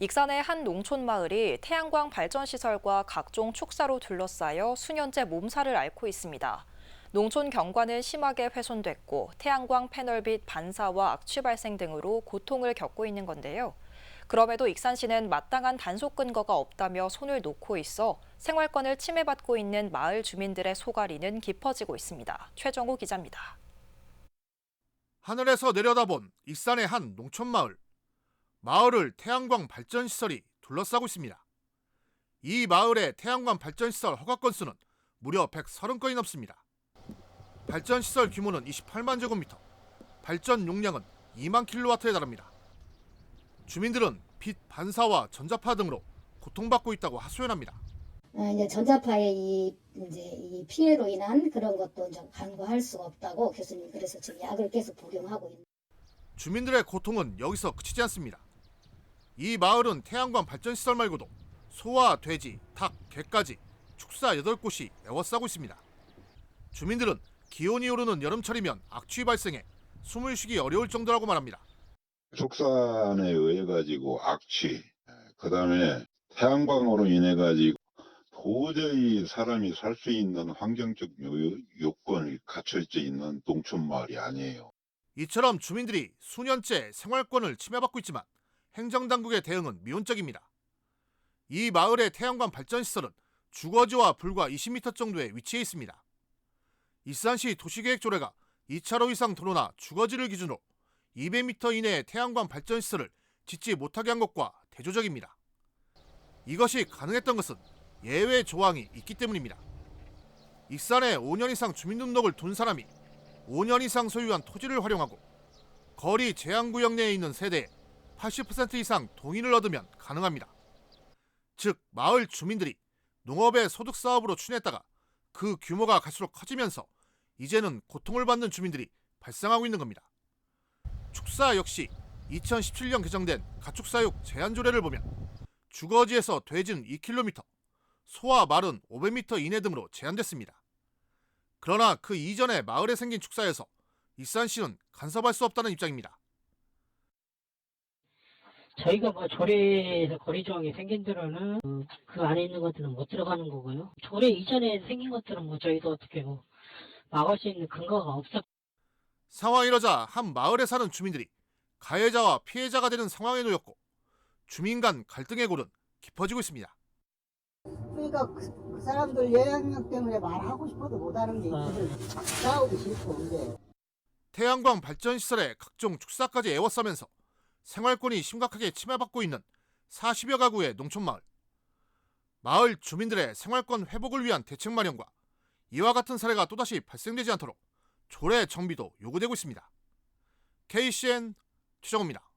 익산의 한 농촌 마을이 태양광 발전 시설과 각종 축사로 둘러싸여 수년째 몸살을 앓고 있습니다. 농촌 경관은 심하게 훼손됐고 태양광 패널빛 반사와 악취 발생 등으로 고통을 겪고 있는 건데요. 그럼에도 익산시는 마땅한 단속 근거가 없다며 손을 놓고 있어 생활권을 침해받고 있는 마을 주민들의 소갈이는 깊어지고 있습니다. 최정우 기자입니다. 하늘에서 내려다본 익산의 한 농촌 마을. 마을을 태양광 발전 시설이 둘러싸고 있습니다. 이 마을의 태양광 발전 시설 허가 건수는 무려 130건이 넘습니다. 발전 시설 규모는 28만 제곱미터, 발전 용량은 2만 킬로와트에 달합니다. 주민들은 빛 반사와 전자파 등으로 고통받고 있다고 하소연합니다. 어, 이제 전자파의 이 이제 이 피해로 인한 그런 것도 좀 간과할 수가 없다고 교수님 그래서 지금 약을 계속 복용하고 있는. 주민들의 고통은 여기서 그치지 않습니다. 이 마을은 태양광 발전 시설 말고도 소와 돼지, 닭, 개까지 축사 8곳이 에워싸고 있습니다. 주민들은 기온이 오르는 여름철이면 악취 발생해 숨을 쉬기 어려울 정도라고 말합니다. 축산에 의해 가지고 악취, 그 다음에 태양광으로 인해 가지고 도저히 사람이 살 수 있는 환경적 요- 요건이 갖춰져 있는 농촌 마을이 아니에요. 이처럼 주민들이 수년째 생활권을 침해받고 있지만 행정당국의 대응은 미온적입니다. 이 마을의 태양광 발전 시설은 주거지와 불과 20m 정도에 위치해 있습니다. 익산시 도시계획 조례가 2차로 이상 도로나 주거지를 기준으로 200m 이내의 태양광 발전 시설을 짓지 못하게 한 것과 대조적입니다. 이것이 가능했던 것은 예외 조항이 있기 때문입니다. 익산에 5년 이상 주민등록을 둔 사람이 5년 이상 소유한 토지를 활용하고 거리 제한구역 내에 있는 세대의 80% 이상 동의를 얻으면 가능합니다. 즉 마을 주민들이 농업의 소득 사업으로 추진했다가 그 규모가 갈수록 커지면서 이제는 고통을 받는 주민들이 발생하고 있는 겁니다. 축사 역시 2017년 개정된 가축사육 제한 조례를 보면 주거지에서 돼지는 2km, 소와 말은 500m 이내 등으로 제한됐습니다. 그러나 그 이전에 마을에 생긴 축사에서 익산시는 간섭할 수 없다는 입장입니다. 저희가 뭐 조례에서 거리 조항이 생긴 대로는 그, 그 안에 있는 것들은 못 들어가는 거고요. 조례 이전에 생긴 것들은 뭐 저희도 어떻게 뭐 막을 수 있는 근거가 없었. 상황이 이러자 한 마을에 사는 주민들이 가해자와 피해자가 되는 상황에 놓였고 주민 간 갈등의 골은 깊어지고 있습니다. 그러니까 그, 그 사람들 영향력 때문에 말하고 싶어도 못하는 게 있거든. 싸우기 싫고 근데 태양광 발전 시설에 각종 축사까지 에워싸면서 생활권이 심각하게 침해받고 있는 40여 가구의 농촌 마을. 마을 주민들의 생활권 회복을 위한 대책 마련과 이와 같은 사례가 또다시 발생되지 않도록 조례 정비도 요구되고 있습니다. KCN 최정호입니다.